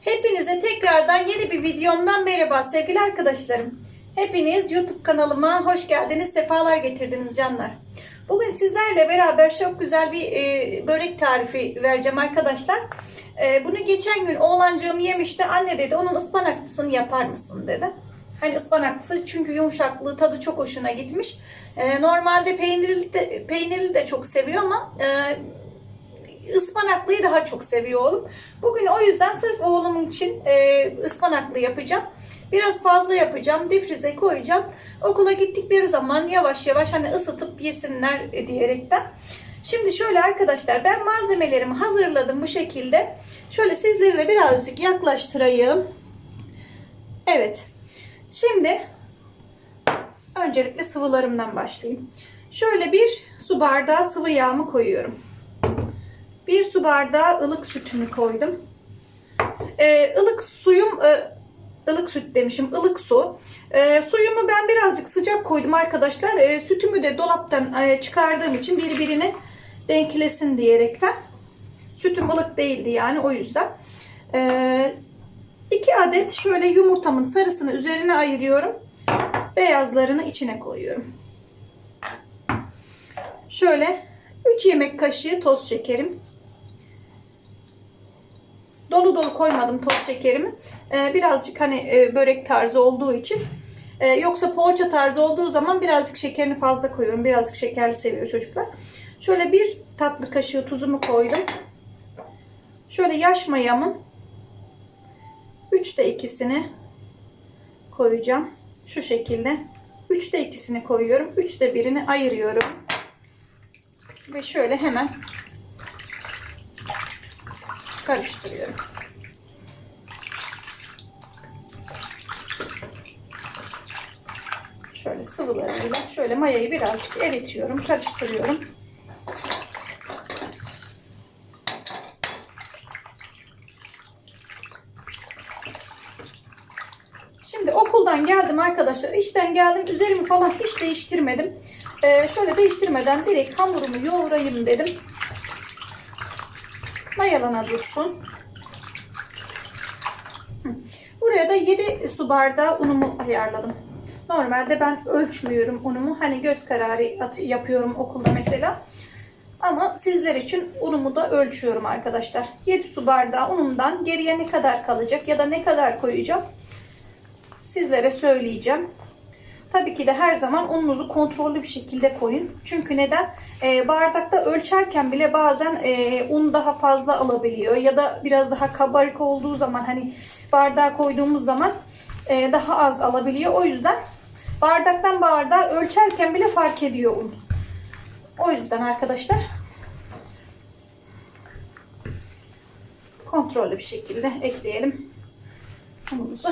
Hepinize tekrardan yeni bir videomdan merhaba sevgili arkadaşlarım. Hepiniz YouTube kanalıma hoş geldiniz, sefalar getirdiniz canlar. Bugün sizlerle beraber çok güzel bir e, börek tarifi vereceğim arkadaşlar. E, bunu geçen gün oğlancığım yemişti. Anne dedi onun ıspanaklısını yapar mısın dedi. Hani ıspanaklısı çünkü yumuşaklığı tadı çok hoşuna gitmiş. E, normalde peynirli de, peynirli de çok seviyor ama e, ıspanaklıyı daha çok seviyor oğlum. Bugün o yüzden sırf oğlum için e, ıspanaklı yapacağım. Biraz fazla yapacağım. Difrize koyacağım. Okula gittikleri zaman yavaş yavaş hani ısıtıp yesinler diyerekten. Şimdi şöyle arkadaşlar ben malzemelerimi hazırladım bu şekilde. Şöyle sizleri de birazcık yaklaştırayım. Evet. Şimdi öncelikle sıvılarımdan başlayayım. Şöyle bir su bardağı sıvı yağımı koyuyorum. Bir su bardağı ılık sütümü koydum. Ee, ılık suyum, e, ılık süt demişim, ılık su. Ee, suyumu ben birazcık sıcak koydum arkadaşlar. Ee, sütümü de dolaptan e, çıkardığım için birbirine denklesin diyerekten. Sütüm ılık değildi yani o yüzden. Ee, iki adet şöyle yumurtamın sarısını üzerine ayırıyorum. Beyazlarını içine koyuyorum. Şöyle 3 yemek kaşığı toz şekerim. Dolu dolu koymadım toz şekerimi. Ee, birazcık hani e, börek tarzı olduğu için. Ee, yoksa poğaça tarzı olduğu zaman birazcık şekerini fazla koyuyorum. Birazcık şekerli seviyor çocuklar. Şöyle bir tatlı kaşığı tuzumu koydum. Şöyle yaş mayamın 3'te ikisini koyacağım. Şu şekilde. 3'te ikisini koyuyorum. 3'te birini ayırıyorum. Ve şöyle hemen karıştırıyorum. Şöyle sıvılarıyla şöyle mayayı birazcık eritiyorum, karıştırıyorum. Şimdi okuldan geldim arkadaşlar. işten geldim. Üzerimi falan hiç değiştirmedim. Ee, şöyle değiştirmeden direkt hamurumu yoğurayım dedim. Mayalana dursun. Buraya da 7 su bardağı unumu ayarladım. Normalde ben ölçmüyorum unumu. Hani göz kararı yapıyorum okulda mesela. Ama sizler için unumu da ölçüyorum arkadaşlar. 7 su bardağı unumdan geriye ne kadar kalacak ya da ne kadar koyacağım sizlere söyleyeceğim. Tabii ki de her zaman ununuzu kontrollü bir şekilde koyun. Çünkü neden? Ee, bardakta ölçerken bile bazen e, un daha fazla alabiliyor. Ya da biraz daha kabarık olduğu zaman hani bardağa koyduğumuz zaman e, daha az alabiliyor. O yüzden bardaktan bardağa ölçerken bile fark ediyor un. O yüzden arkadaşlar kontrollü bir şekilde ekleyelim unumuzu.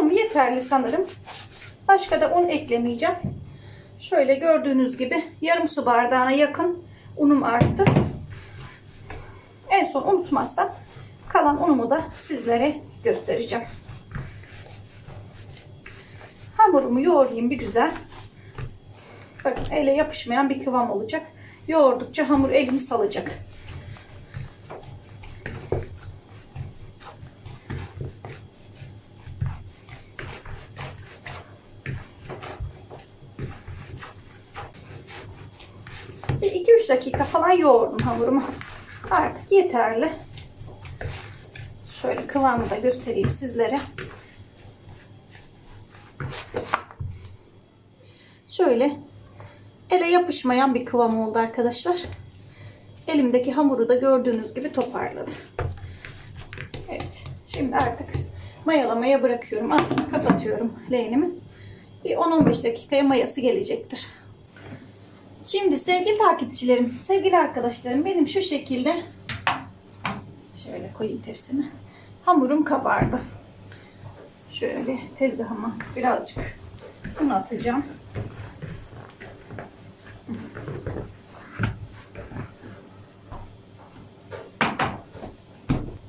Unum yeterli sanırım. Başka da un eklemeyeceğim. Şöyle gördüğünüz gibi yarım su bardağına yakın unum arttı. En son unutmazsam kalan unumu da sizlere göstereceğim. Hamurumu yoğurayım bir güzel. Bakın ele yapışmayan bir kıvam olacak. Yoğurdukça hamur elimi salacak. Bir 2-3 dakika falan hamurumu. Artık yeterli. Şöyle kıvamı da göstereyim sizlere. Şöyle ele yapışmayan bir kıvam oldu arkadaşlar. Elimdeki hamuru da gördüğünüz gibi toparladı. Evet. Şimdi artık mayalamaya bırakıyorum. Altını kapatıyorum leğenimi. Bir 10-15 dakikaya mayası gelecektir. Şimdi sevgili takipçilerim, sevgili arkadaşlarım benim şu şekilde şöyle koyayım tepsimi. Hamurum kabardı. Şöyle tezgahıma birazcık un atacağım.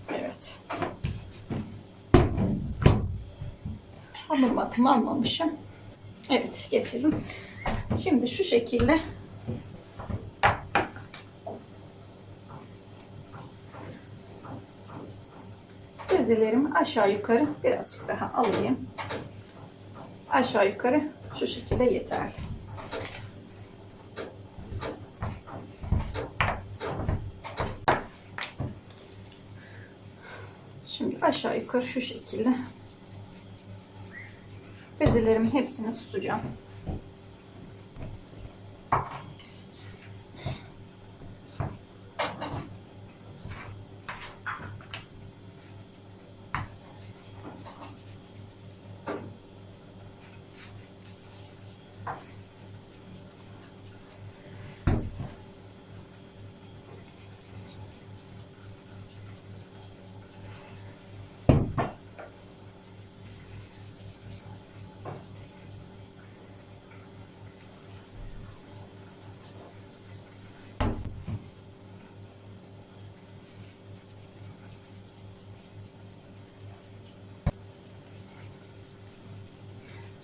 Evet. Hamur matımı almamışım. Evet getirdim. Şimdi şu şekilde bezelerimi aşağı yukarı birazcık daha alayım. Aşağı yukarı şu şekilde yeterli. Şimdi aşağı yukarı şu şekilde bezelerimin hepsini tutacağım.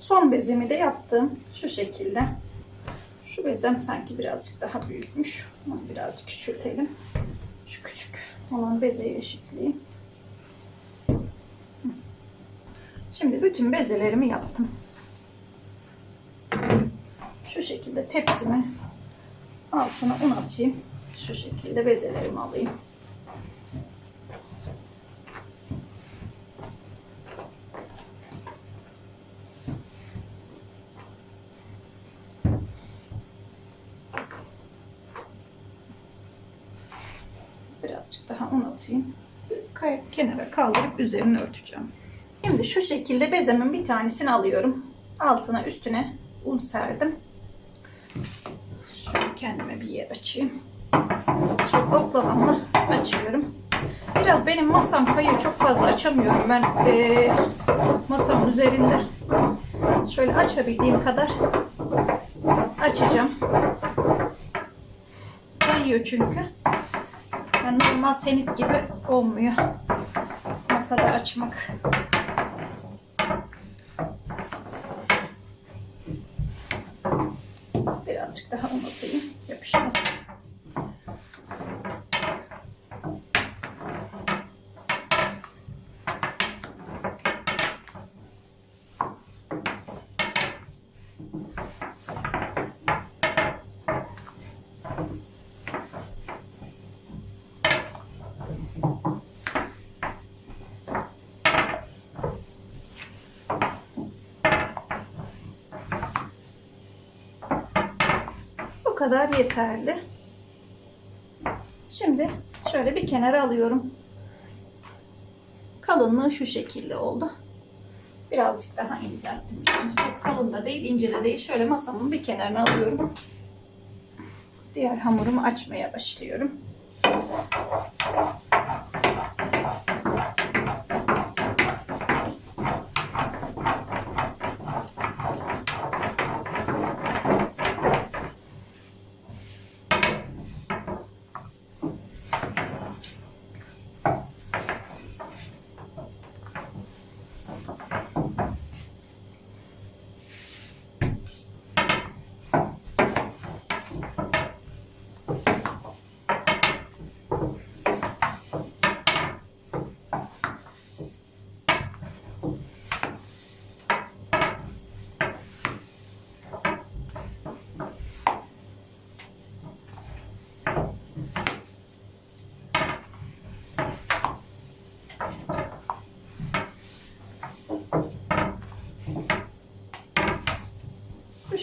Son bezemi de yaptım. Şu şekilde. Şu bezem sanki birazcık daha büyükmüş. Onu birazcık küçültelim. Şu küçük olan bezeyi eşitleyeyim. Şimdi bütün bezelerimi yaptım. Şu şekilde tepsimi altına un atayım. Şu şekilde bezelerimi alayım. Birazcık daha un atayım. Kay- Kenara kaldırıp üzerini örteceğim. Şimdi şu şekilde bezemin bir tanesini alıyorum. Altına üstüne un serdim. Şöyle kendime bir yer açayım. Çok oklavamla açıyorum. Biraz benim masam kayıyor. Çok fazla açamıyorum ben eee, masamın üzerinde. Şöyle açabildiğim kadar açacağım. Kayıyor çünkü. Yani normal senit gibi olmuyor. Masada açmak. Birazcık daha un atayım. Yapışmasın. Bu kadar yeterli. Şimdi şöyle bir kenara alıyorum. Kalınlığı şu şekilde oldu. Birazcık daha incelttim. Kalın da değil, ince de değil. Şöyle masamın bir kenarına alıyorum. Diğer hamurumu açmaya başlıyorum.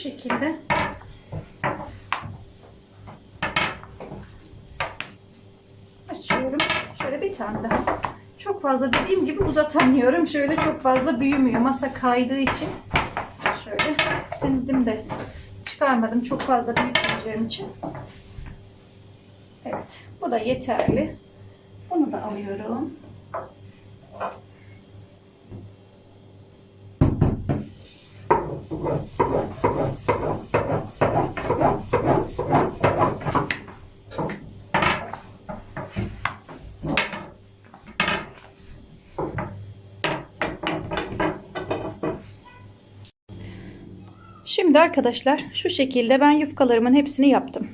Şekilde. Açıyorum. Şöyle bir tane daha. Çok fazla dediğim gibi uzatamıyorum. Şöyle çok fazla büyümüyor. Masa kaydığı için. Şöyle sildim de çıkarmadım. Çok fazla büyütmeyeceğim için. Evet. Bu da yeterli. Bunu da alıyorum. Şimdi arkadaşlar şu şekilde ben yufkalarımın hepsini yaptım.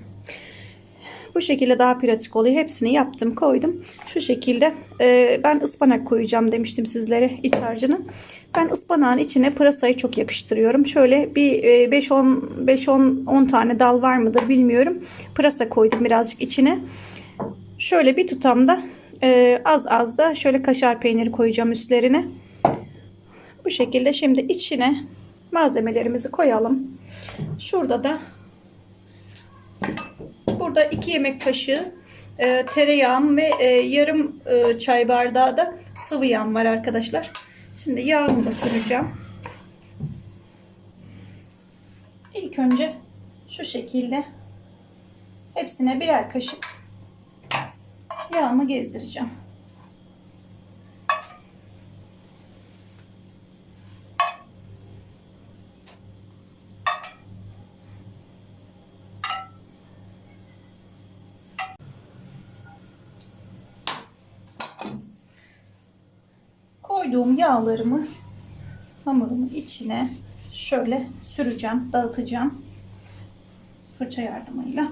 Bu şekilde daha pratik oluyor. Hepsini yaptım koydum. Şu şekilde e, ben ıspanak koyacağım demiştim sizlere iç harcını. Ben ıspanağın içine pırasayı çok yakıştırıyorum. Şöyle bir 5-10 5-10 tane dal var mıdır bilmiyorum. Pırasa koydum birazcık içine. Şöyle bir tutamda e, az az da şöyle kaşar peyniri koyacağım üstlerine. Bu şekilde şimdi içine malzemelerimizi koyalım. Şurada da burada 2 yemek kaşığı e, tereyağım ve e, yarım e, çay bardağı da sıvı yağım var arkadaşlar. Şimdi yağımı da süreceğim. İlk önce şu şekilde hepsine birer kaşık yağımı gezdireceğim. Koyduğum yağlarımı hamurumun içine şöyle süreceğim, dağıtacağım. Fırça yardımıyla.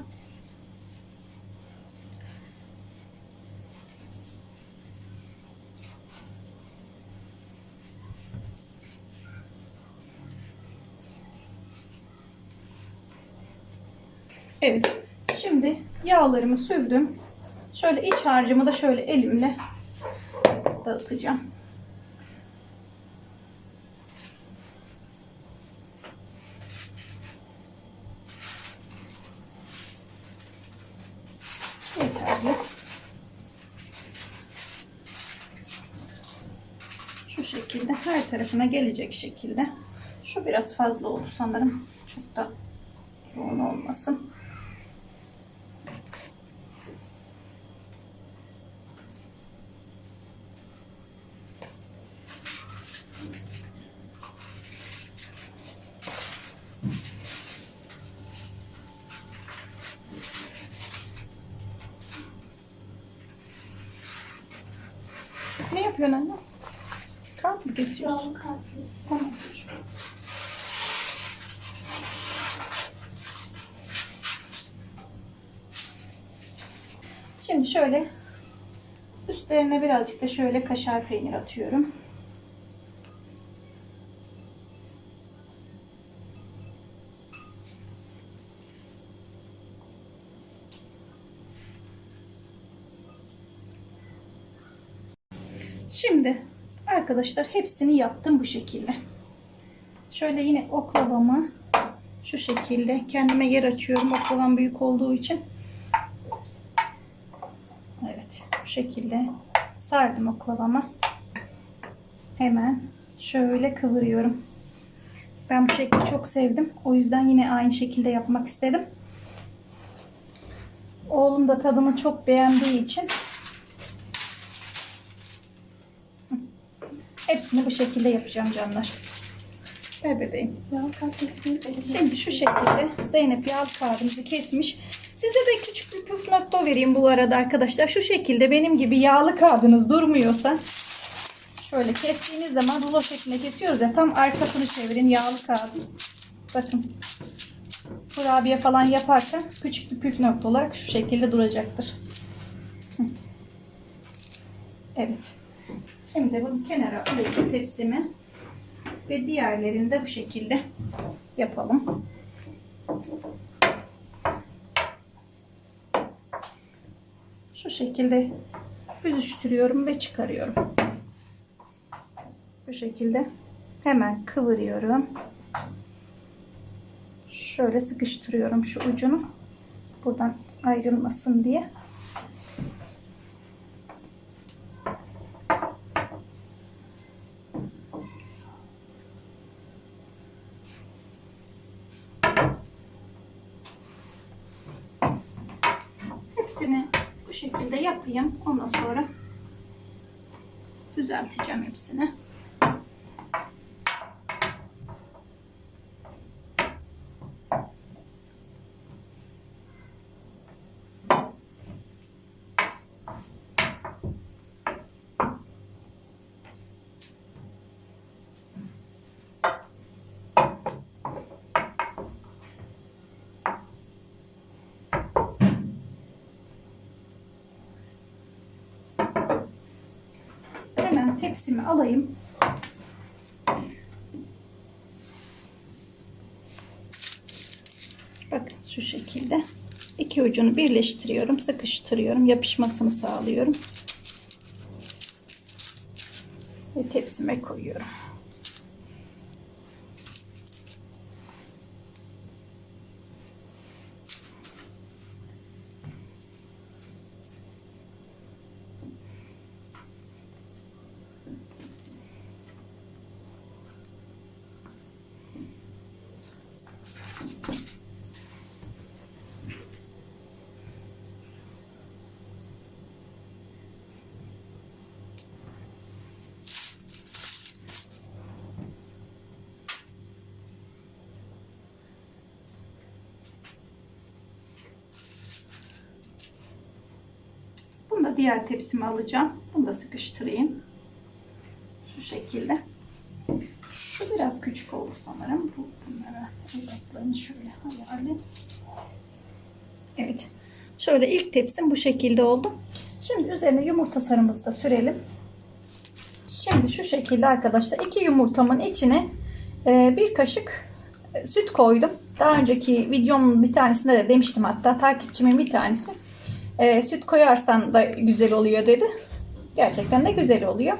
Evet. Şimdi yağlarımı sürdüm. Şöyle iç harcımı da şöyle elimle dağıtacağım. Yeterli. Şu şekilde her tarafına gelecek şekilde. Şu biraz fazla oldu sanırım. Çok da yoğun olmasın. Ne yapıyorsun anne? Mı kesiyorsun? Tamam. Şimdi şöyle üstlerine birazcık da şöyle kaşar peynir atıyorum. Şimdi arkadaşlar hepsini yaptım bu şekilde. Şöyle yine oklavamı şu şekilde kendime yer açıyorum oklavam büyük olduğu için. Evet bu şekilde sardım oklavama. Hemen şöyle kıvırıyorum. Ben bu şekli çok sevdim. O yüzden yine aynı şekilde yapmak istedim. Oğlum da tadını çok beğendiği için Hepsini bu şekilde yapacağım canlar. Ver bebeğim. Şimdi şu şekilde Zeynep yağ kağıdımızı kesmiş. Size de küçük bir püf nokta vereyim bu arada arkadaşlar. Şu şekilde benim gibi yağlı kağıdınız durmuyorsa şöyle kestiğiniz zaman rulo şeklinde kesiyoruz ya tam arkasını çevirin yağlı kağıdın. Bakın kurabiye falan yaparken küçük bir püf nokta olarak şu şekilde duracaktır. Evet. Şimdi bunu kenara alıyorum tepsimi. Ve diğerlerini de bu şekilde yapalım. Şu şekilde büzüştürüyorum ve çıkarıyorum. Bu şekilde hemen kıvırıyorum. Şöyle sıkıştırıyorum şu ucunu. Buradan ayrılmasın diye. Hepsini bu şekilde yapayım. Ondan sonra düzelteceğim hepsini. Tepsimi alayım. Bakın şu şekilde iki ucunu birleştiriyorum, sıkıştırıyorum, yapışmasını sağlıyorum. Ve tepsime koyuyorum. Diğer tepsime alacağım. Bunu da sıkıştırayım. Şu şekilde. Şu biraz küçük oldu sanırım. Bu bunlara ebatlarını şöyle ayarlayayım. Evet. Şöyle ilk tepsim bu şekilde oldu. Şimdi üzerine yumurta sarımızı da sürelim. Şimdi şu şekilde arkadaşlar iki yumurtamın içine e, bir kaşık e, süt koydum. Daha önceki videomun bir tanesinde de demiştim hatta takipçimin bir tanesi e, süt koyarsan da güzel oluyor dedi. Gerçekten de güzel oluyor.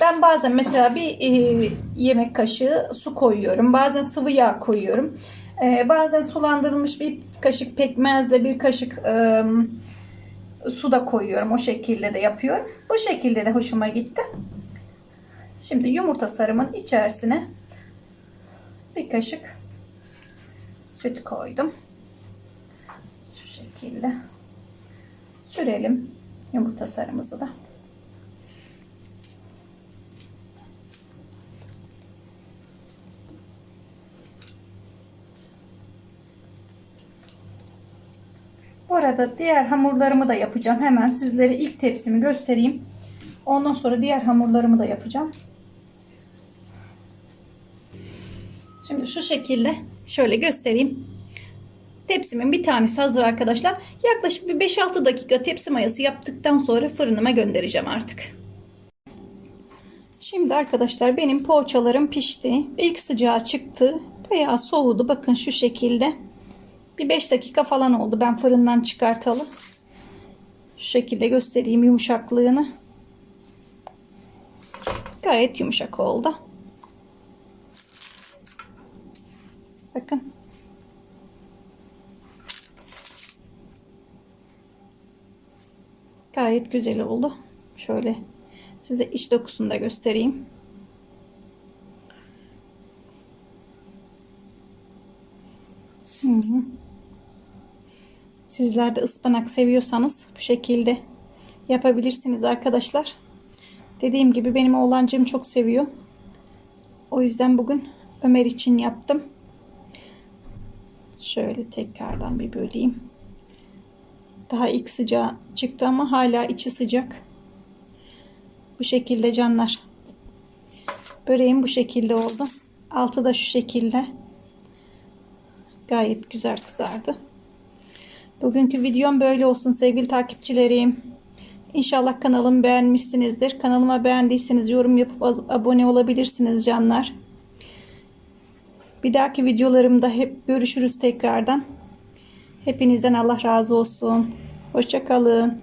Ben bazen mesela bir e, yemek kaşığı su koyuyorum. Bazen sıvı yağ koyuyorum. E, bazen sulandırılmış bir kaşık pekmezle bir kaşık e, su da koyuyorum. O şekilde de yapıyorum. Bu şekilde de hoşuma gitti. Şimdi yumurta sarımın içerisine bir kaşık süt koydum. Şu şekilde sürelim yumurta sarımızı da. Bu arada diğer hamurlarımı da yapacağım. Hemen sizlere ilk tepsimi göstereyim. Ondan sonra diğer hamurlarımı da yapacağım. Şimdi şu şekilde şöyle göstereyim. Tepsimin bir tanesi hazır arkadaşlar. Yaklaşık bir 5-6 dakika tepsi mayası yaptıktan sonra fırınıma göndereceğim artık. Şimdi arkadaşlar benim poğaçalarım pişti. İlk sıcağı çıktı. Bayağı soğudu. Bakın şu şekilde. Bir 5 dakika falan oldu ben fırından çıkartalı. Şu şekilde göstereyim yumuşaklığını. Gayet yumuşak oldu. Bakın. Gayet güzel oldu. Şöyle size iç dokusunu da göstereyim. Hı. Sizler de ıspanak seviyorsanız bu şekilde yapabilirsiniz arkadaşlar. Dediğim gibi benim oğlancığım çok seviyor. O yüzden bugün Ömer için yaptım. Şöyle tekrardan bir böleyim. Daha ilk sıcağı çıktı ama hala içi sıcak. Bu şekilde canlar. Böreğim bu şekilde oldu. Altı da şu şekilde. Gayet güzel kızardı. Bugünkü videom böyle olsun sevgili takipçilerim. İnşallah kanalımı beğenmişsinizdir. Kanalıma beğendiyseniz yorum yapıp abone olabilirsiniz canlar. Bir dahaki videolarımda hep görüşürüz tekrardan. Hepinizden Allah razı olsun. Hoşçakalın.